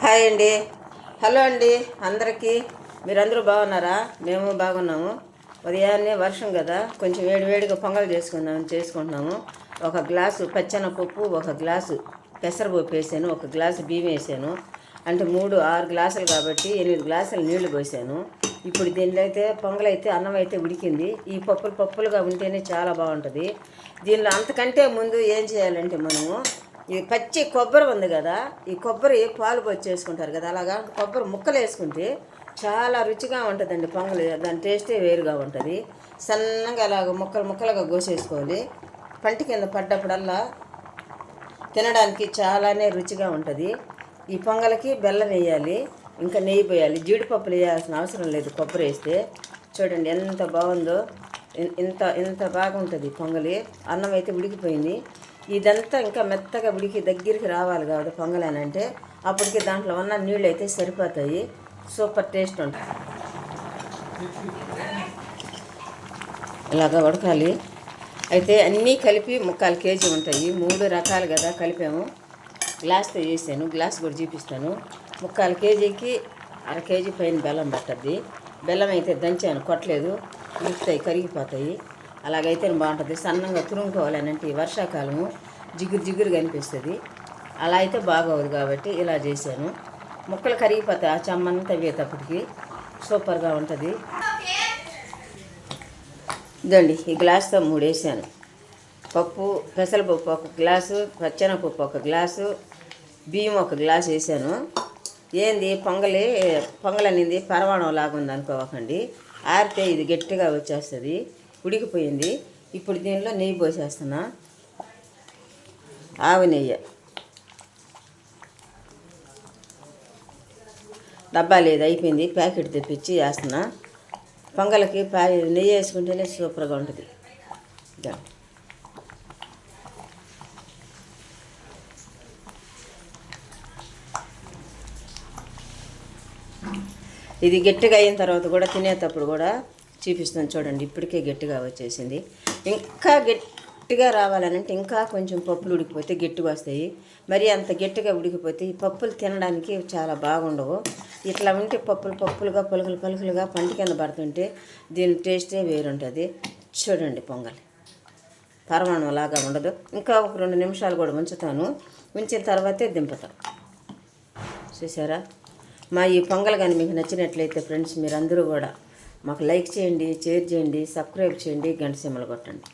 Hi అండి. Hello అండి అందరికీ. మీరందరూ బాగున్నారా? మేము బాగున్నాము. ఉదయాన్నే వర్షం కదా కొంచెం వేడి వేడిగా పొంగల్ చేసుకుందాం చేసుకుంటున్నాము. ఒక గ్లాసు పచ్చెనపప్పు ఒక గ్లాసు పెసరపప్పు వేసాను ఒక గ్లాసు బియ్యం వేసాను. అంటే మూడు ఆరు గ్లాసులు కాబట్టి ఎనిమిది గ్లాసులు నీళ్ళు పోసాను. ఇప్పుడు దీనిలో అయితే పొంగల్ అయితే అన్నం అయితే ఉడికింది. ఈ పప్పులు పప్పులుగా ఉంటేనే చాలా బాగుంటుంది. దీనిలో అంతకంటే ముందు ఏం చేయాలంటే మనము ఈ పచ్చి కొబ్బరి ఉంది కదా ఈ కొబ్బరి పాలు వచ్చేసుకుంటారు కదా అలాగా కొబ్బరి ముక్కలు వేసుకుంటే చాలా రుచిగా ఉంటుందండి పొంగల్. దాని టేస్టే వేరుగా ఉంటుంది. సన్నగా అలాగ ముక్కలు ముక్కలుగా కోసేసుకోవాలి. పంట కింద పడ్డప్పుడల్లా తినడానికి చాలానే రుచిగా ఉంటుంది. ఈ పొంగలకి బెల్లం వేయాలి ఇంకా నెయ్యి పోయాలి. జీడిపప్పులు వేయాల్సిన అవసరం లేదు కొబ్బరి వేస్తే. చూడండి ఎంత బాగుందో ఇంత ఇంత బాగుంటుంది పొంగలి. అన్నం అయితే ఉడికిపోయింది. ఇదంతా ఇంకా మెత్తగా ఉడికి దగ్గరికి రావాలి కాబట్టి పొంగలేనంటే అని అంటే అప్పటికి దాంట్లో ఉన్న నీళ్ళు అయితే సరిపోతాయి. సూపర్ టేస్ట్ ఉంటుంది. ఇలాగ ఉడకాలి. అయితే అన్నీ కలిపి ముక్కాలు కేజీ ఉంటాయి. మూడు రకాలు కదా కలిపాము. గ్లాస్తో చేసాను. గ్లాస్ కూడా చూపిస్తాను. ముక్కాలు కేజీకి అర కేజీ పైన బెల్లం పట్టద్ది. బెల్లం అయితే దంచాను. కొట్టలేదు. ఉడుకుతాయి కరిగిపోతాయి. అలాగైతే బాగుంటుంది. సన్నంగా తురుముకోవాలని అంటే ఈ వర్షాకాలము జిగురు జిగురుగా అనిపిస్తుంది. అలా అయితే బాగోదు కాబట్టి ఇలా చేశాను. ముక్కలు కరిగిపోతాయి ఆ చెమ్మంతా వేతప్పటికి సూపర్గా ఉంటుంది. ఇదండి ఈ గ్లాస్తో మూడు వేసాను పప్పు పెసరపప్పు ఒక గ్లాసు పచ్చెనపప్పు ఒక గ్లాసు బియ్యం ఒక గ్లాస్ వేసాను ఏంది పొంగలి పొంగల్ అనేది పరమాణం లాగా ఉంది అనుకోకండి ఆరితే ఇది గట్టిగా వచ్చేస్తుంది. ఉడికిపోయింది. ఇప్పుడు దీనిలో నెయ్యి పోసేస్తున్నా. ఆవి నెయ్యి. డబ్బా లేదు అయిపోయింది. ప్యాకెట్ తెప్పించి వేస్తున్నా. పొంగలకి పా నెయ్యి వేసుకుంటేనే సూపర్గా ఉంటుంది. ఇది గట్టిగా అయిన తర్వాత కూడా తినేటప్పుడు కూడా చూపిస్తాను చూడండి ఇప్పటికే గట్టిగా వచ్చేసింది. ఇంకా గట్టిగా రావాలనంటే ఇంకా కొంచెం పప్పులు ఉడికిపోతే గట్టిగా వస్తాయి. మరి అంత గట్టిగా ఉడికిపోతే ఈ పప్పులు తినడానికి చాలా బాగుండవు. ఇట్లా ఉంటే పప్పులు పప్పులుగా పలుకులు పలుకులుగా పంట కింద పడుతుంటే దీని టేస్టే వేరుంటుంది. చూడండి పొంగల్. పరమాణం లాగా ఉండదు. ఇంకా ఒక రెండు నిమిషాలు కూడా ఉంచుతాను. ఉంచిన తర్వాతే దింపుతాను చూసారా? మా ఈ పొంగల్ కానీ మీకు నచ్చినట్లయితే ఫ్రెండ్స్ మీరందరూ కూడా మాకు లైక్ చేయండి షేర్ చేయండి సబ్స్క్రైబ్ చేయండి గంట సిమ్మలు కొట్టండి.